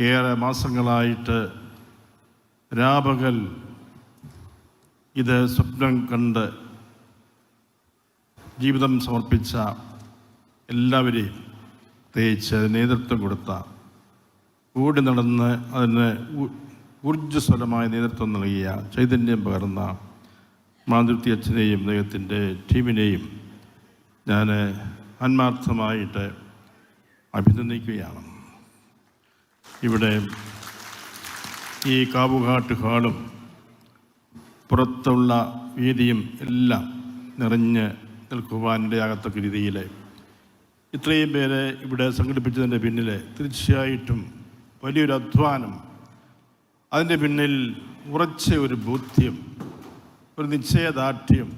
ഏറെ മാസങ്ങളായിട്ട് രാപകൽ ഇത് സ്വപ്നം കണ്ട് ജീവിതം സമർപ്പിച്ച എല്ലാവരെയും പ്രത്യേകിച്ച് നേതൃത്വം കൊടുത്ത കൂടി നടന്ന് അതിന് ഊർജസ്വലമായ നേതൃത്വം നൽകിയ ചൈതന്യം പകർന്ന മാതൃത്തി അച്ഛനെയും അദ്ദേഹത്തിന്റെ ടീമിനെയും ഞാൻ ആത്മാർത്ഥമായിട്ട് അഭിനന്ദിക്കുകയാണ്. ഇവിടെ ഈ കാവുകാട്ട് ഹാളും പുറത്തുള്ള വീതിയും എല്ലാം നിറഞ്ഞ് നിൽക്കുവാനിടയാകത്തക്ക രീതിയിൽ ഇത്രയും പേരെ ഇവിടെ സംഘടിപ്പിച്ചതിന്റെ പിന്നിൽ തീർച്ചയായിട്ടും വലിയൊരു അധ്വാനം. അതിന്റെ പിന്നിൽ ഉറച്ച ഒരു ബോധ്യം ഒരു നിശ്ചയദാർഢ്യം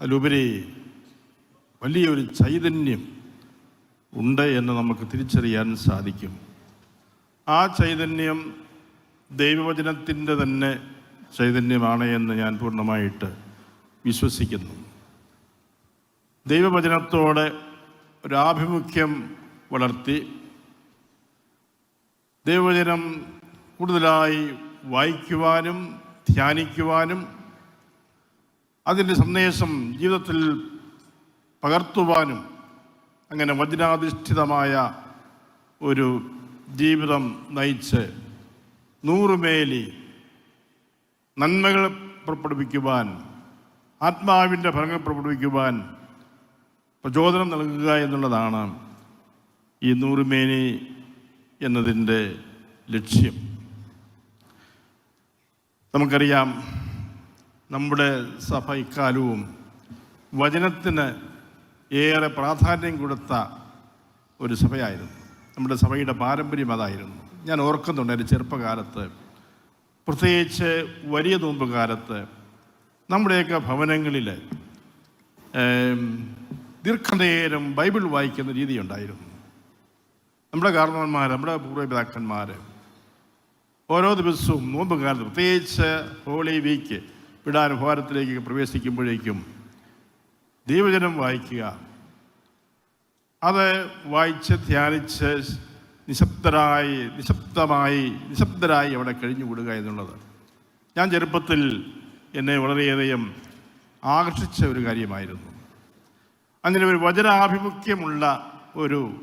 അതിലുപരി വലിയൊരു ചൈതന്യം ഉണ്ട് എന്ന് നമുക്ക് തിരിച്ചറിയാൻ സാധിക്കും. ആ ചൈതന്യം ദൈവവചനത്തിന്റെ തന്നെ ചൈതന്യമാണ് എന്ന് ഞാൻ പൂർണമായിട്ട് വിശ്വസിക്കുന്നു. ദൈവവചനത്തോടെ ഒരാഭിമുഖ്യം വളർത്തി ദൈവവചനം കൂടുതലായി വായിക്കുവാനും ധ്യാനിക്കുവാനും അതിന്റെ സന്ദേശം ജീവിതത്തിൽ പകർത്തുവാനും അങ്ങനെ വചനാധിഷ്ഠിതമായ ഒരു ജീവിതം നയിച്ച് നൂറുമേലി നന്മകൾ പുറപ്പെടുവിക്കുവാൻ ആത്മാവിന്റെ ഫലങ്ങൾ പുറപ്പെടുവിക്കുവാൻ പ്രചോദനം നൽകുക എന്നുള്ളതാണ് ഈ നൂറുമേനി എന്നതിന്റെ ലക്ഷ്യം. നമുക്കറിയാം നമ്മുടെ സഭ ഇക്കാലവും വചനത്തിന് ഏറെ പ്രാധാന്യം കൊടുത്ത ഒരു സഭയായിരുന്നു. നമ്മുടെ സഭയുടെ പാരമ്പര്യം അതായിരുന്നു. ഞാൻ ഓർക്കുന്നുണ്ട് എന്റെ ചെറുപ്പകാലത്ത്. പ്രത്യേകിച്ച് വലിയ നോമ്പ് കാലത്ത് നമ്മുടെയൊക്കെ ഭവനങ്ങളിൽ ദീർഘനേരം ബൈബിൾ വായിക്കുന്ന രീതി ഉണ്ടായിരുന്നു നമ്മുടെ കാരണവന്മാർ നമ്മുടെ പൂർവപിതാക്കന്മാർ ഓരോ ദിവസവും നോമ്പ് കാലത്ത് പ്രത്യേകിച്ച് ഹോളി വീക്ക് വിടാനുഭവാരത്തിലേക്ക് പ്രവേശിക്കുമ്പോഴേക്കും ദൈവജനം വായിക്കുക. അത് വായിച്ച് ധ്യാനിച്ച് നിശബ്ദരായി നിശബ്ദമായി നിശബ്ദരായി അവിടെ കഴിഞ്ഞുകൂടുക എന്നുള്ളത്. ഞാൻ ചെറുപ്പത്തിൽ എന്നെ വളരെയധികം ആകർഷിച്ച ഒരു കാര്യമായിരുന്നു. അങ്ങനെ ഒരു വചനാഭിമുഖ്യമുള്ള ഒരു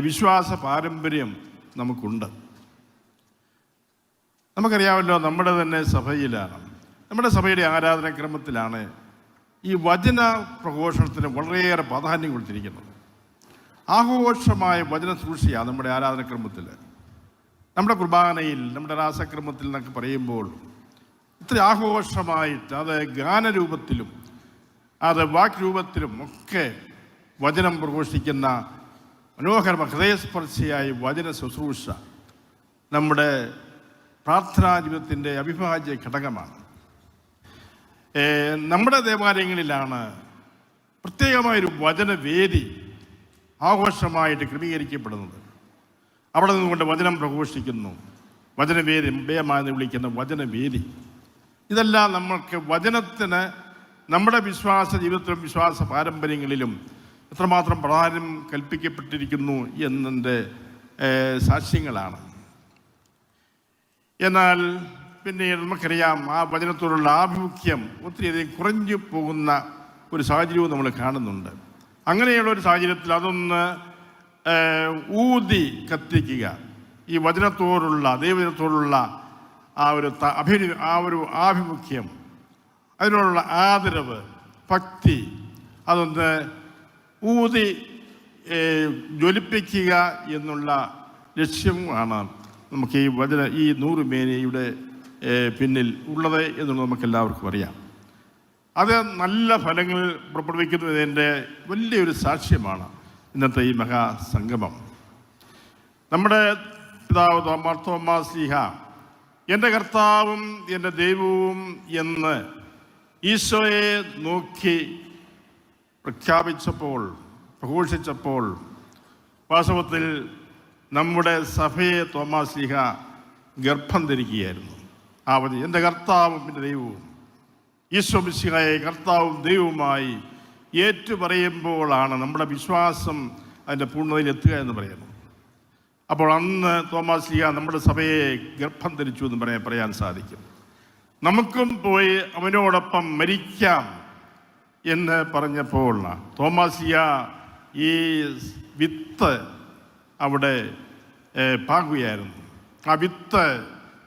വിശ്വാസ പാരമ്പര്യം നമുക്കുണ്ട്. നമുക്കറിയാമല്ലോ നമ്മുടെ തന്നെ സഭയിലാണ്. നമ്മുടെ സഭയുടെ ആരാധനാക്രമത്തിലാണ് ഈ വചന പ്രഘോഷണത്തിന് വളരെയേറെ പ്രാധാന്യം കൊടുത്തിരിക്കുന്നത് ആഘോഷമായ വചന സൂക്ഷിയാണ് നമ്മുടെ ആരാധനക്രമത്തിൽ. നമ്മുടെ കുർബാനയിൽ നമ്മുടെ രാസക്രമത്തിൽ എന്നൊക്കെ പറയുമ്പോൾ ഇത്ര ആഘോഷമായിട്ട് അത് ഗാനരൂപത്തിലും അത് വാക്രൂപത്തിലും ഒക്കെ വചനം പ്രഘോഷിക്കുന്ന മനോഹരമായ ഹൃദയസ്പർശിയായ വചന ശുശ്രൂഷ നമ്മുടെ പ്രാർത്ഥനാ ജീവിതത്തിന്റെ അവിഭാജ്യ ഘടകമാണ്. നമ്മുടെ ദേവാലയങ്ങളിലാണ് പ്രത്യേകമായൊരു വചനവേദി ആഘോഷമായിട്ട് ക്രമീകരിക്കപ്പെടുന്നത്. അവിടെ നിന്നുകൊണ്ട് വചനം പ്രഘോഷിക്കുന്നു. വചനവേദി ബേമാന്ന് വിളിക്കുന്ന വചനവേദി. ഇതെല്ലാം നമ്മൾക്ക് വചനത്തിന് നമ്മുടെ വിശ്വാസ ജീവിതത്തിലും വിശ്വാസ പാരമ്പര്യങ്ങളിലും എത്രമാത്രം പ്രാധാന്യം കൽപ്പിക്കപ്പെട്ടിരിക്കുന്നു എന്നതിന്റെ സാക്ഷ്യങ്ങളാണ്. എന്നാൽ പിന്നെ നമുക്കറിയാം ആ വചനത്തോടുള്ള ആഭിമുഖ്യം ഒത്തിരിയധികം കുറഞ്ഞു പോകുന്ന ഒരു സാഹചര്യവും നമ്മൾ കാണുന്നുണ്ട്. അങ്ങനെയുള്ള ഒരു സാഹചര്യത്തിൽ അതൊന്ന് ഊതി കത്തിക്കുക. ഈ വചനത്തോടുള്ള ദൈവജനത്തോടുള്ള ആ ഒരു അഭിനി ആ ഒരു ആഭിമുഖ്യം അതിനോടുള്ള ആദരവ് ഭക്തി അതൊന്ന് ഊതി ജ്വലിപ്പിക്കുക എന്നുള്ള ലക്ഷ്യമാണ് നമുക്ക് ഈ വചന ഈ നൂറ് മേനയുടെ പിന്നിൽ ഉള്ളത് എന്നുള്ളത് നമുക്ക് എല്ലാവർക്കും അറിയാം. അത് നല്ല ഫലങ്ങൾ പുറപ്പെടുവിക്കുന്നതിന്റെ വലിയൊരു സാക്ഷ്യമാണ് ഇന്നത്തെ ഈ മഹാസംഗമം. നമ്മുടെ പിതാവ് മാർത്തോമാ സ്ലിഹ എന്റെ കർത്താവും എന്റെ ദൈവവും എന്ന് ഈശോയെ നോക്കി പ്രഖ്യാപിച്ചപ്പോൾ പ്രഘോഷിച്ചപ്പോൾ വാസ്തവത്തിൽ നമ്മുടെ സഭയെ തോമാസ്ലിഹ ഗർഭം ധരിക്കുകയായിരുന്നു. വചനം എന്റെ കർത്താവും എന്റെ ദൈവവും ഈശോ മിശിഹായെ കർത്താവും ദൈവവുമായി ഏറ്റുപറയുമ്പോഴാണ് നമ്മുടെ വിശ്വാസം അതിന്റെ പൂർണതയിൽ എത്തുക എന്ന് പറയുന്നത്. അപ്പോൾ അന്ന് തോമാസ് ലീഗ നമ്മുടെ സഭയെ ഗർഭം ധരിച്ചു എന്ന് പറയാൻ പറയാൻ സാധിക്കും. നമുക്കും പോയി അവനോടൊപ്പം മരിക്കാം എന്ന് പറഞ്ഞപ്പോൾ തോമാസിയ ഈ വിത്ത് അവിടെ പാകുകയായിരുന്നു. ആ വിത്ത്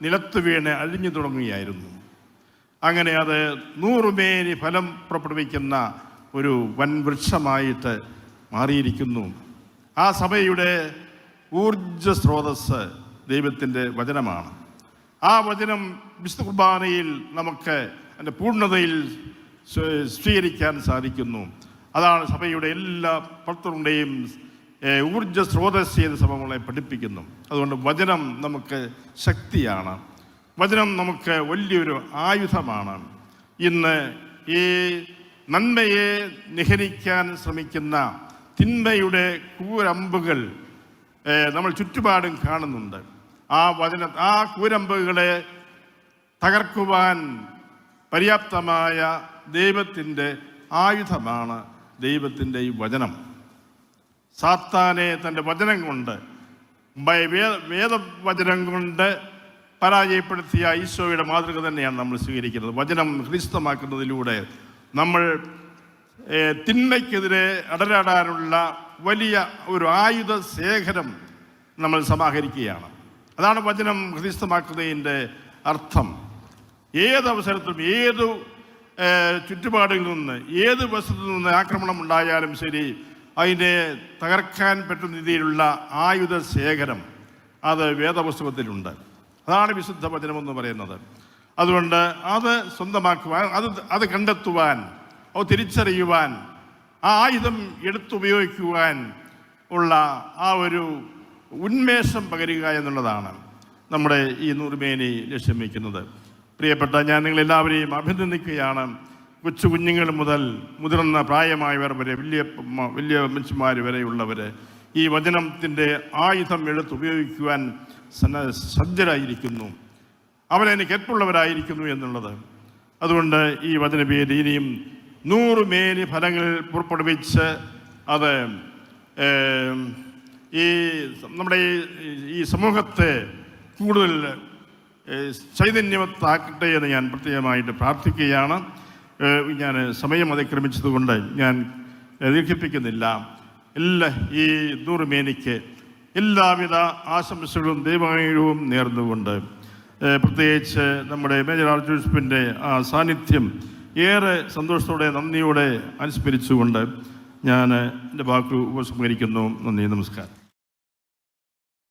നിലത്ത് വീണ് അഴിഞ്ഞു തുടങ്ങുകയായിരുന്നു. അങ്ങനെ അത് നൂറുമേനി ഫലം പുറപ്പെടുവിക്കുന്ന ഒരു വൻ വൃക്ഷമായിട്ട് മാറിയിരിക്കുന്നു. ആ സഭയുടെ ഊർജ സ്രോതസ് ദൈവത്തിന്റെ വചനമാണ്. ആ വചനം വിശുദ്ധ കുർബാനയിൽ നമുക്ക് അതിന്റെ പൂർണതയിൽ സ്വ- സ്വീകരിക്കാൻ സാധിക്കുന്നു. അതാണ് സഭയുടെ എല്ലാ ഭക്തരുടെയും ഊർജ സ്രോതസ് ചെയ്ത് സഭ പഠിപ്പിക്കുന്നു. അതുകൊണ്ട് വചനം നമുക്ക് ശക്തിയാണ്. വചനം നമുക്ക് വലിയൊരു ആയുധമാണ്. ഇന്ന് ഈ നന്മയെ നിഹരിക്കാൻ ശ്രമിക്കുന്ന തിന്മയുടെ കൂരമ്പുകൾ നമ്മൾ ചുറ്റുപാടും കാണുന്നുണ്ട്. ആ വചന ആ കൂരമ്പുകളെ തകർക്കുവാൻ പര്യാപ്തമായ ദൈവത്തിന്റെ ആയുധമാണ് ദൈവത്തിന്റെ ഈ വചനം. സാത്താനെ തന്റെ വചനം കൊണ്ട് വേദ വേദവചനം കൊണ്ട് പരാജയപ്പെടുത്തിയ ഈശോയുടെ മാതൃക തന്നെയാണ് നമ്മൾ സ്വീകരിക്കുന്നത്. വചനം ഹൃദിസ്ഥമാക്കുന്നതിലൂടെ നമ്മൾ തിന്മയ്ക്കെതിരെ അടരാടാനുള്ള വലിയ ഒരു ആയുധ ശേഖരം നമ്മൾ സമാഹരിക്കുകയാണ്. അതാണ് വചനം ഹൃദിസ്ഥമാക്കുന്നതിന്റെ അർത്ഥം. ഏത് അവസരത്തിലും ഏതു ചുറ്റുപാടിൽ നിന്ന് ഏത് വശത്തു നിന്ന് ആക്രമണം ഉണ്ടായാലും ശരി അതിനെ തകർക്കാൻ പറ്റുന്ന രീതിയിലുള്ള ആയുധ ശേഖരം അത് വേദപുസ്തകത്തിലുണ്ട്. അതാണ് വിശുദ്ധ വചനമെന്ന് പറയുന്നത്. അതുകൊണ്ട് അത് സ്വന്തമാക്കുവാൻ അത് അത് കണ്ടെത്തുവാൻ അത് തിരിച്ചറിയുവാൻ ആ ആയുധം എടുത്തുപയോഗിക്കുവാൻ ഉള്ള ആ ഒരു ഉന്മേഷം പകരുക എന്നുള്ളതാണ് നമ്മുടെ ഈ നൂറുമേനി ലക്ഷ്യം വയ്ക്കുന്നത്. പ്രിയപ്പെട്ട ഞാൻ നിങ്ങളെല്ലാവരെയും അഭിനന്ദിക്കുകയാണ്. കൊച്ചു കുഞ്ഞുങ്ങൾ മുതൽ മുതിർന്ന പ്രായമായവർ വരെ വലിയ വലിയ മനുഷ്യന്മാർ വരെയുള്ളവർ ഈ വചനത്തിന്റെ ആയുധം എടുത്തുപയോഗിക്കുവാൻ സജ്ജരായിരിക്കുന്നു. അവരെനിക്ക് എപ്പുള്ളവരായിരിക്കുന്നു എന്നുള്ളത്. അതുകൊണ്ട് ഈ വചനപേര് ഇനിയും മേലി ഫലങ്ങൾ പുറപ്പെടുവിച്ച് അത് ഈ നമ്മുടെ ഈ- സമൂഹത്തെ കൂടുതൽ ചൈതന്യവത്താക്കട്ടെ എന്ന് ഞാൻ പ്രത്യേകമായിട്ട് പ്രാർത്ഥിക്കുകയാണ്. ഞാൻ സമയം അതിക്രമിച്ചതുകൊണ്ട് ഞാൻ ദീർഘിപ്പിക്കുന്നില്ല. എല്ലാ ഈ ദൂർമേനിക്ക് എല്ലാവിധ ആശംസകളും ദൈവവും നേർന്നുകൊണ്ട് പ്രത്യേകിച്ച് നമ്മുടെ മേജർ ആർച്ച് ബിഷപ്പിന്റെ ആ സാന്നിധ്യം ഏറെ സന്തോഷത്തോടെ നന്ദിയോടെ അനുസ്മരിച്ചുകൊണ്ട് ഞാൻ എന്റെ വാക്ക് ഉപസംഹരിക്കുന്നു. നന്ദി നമസ്കാരം.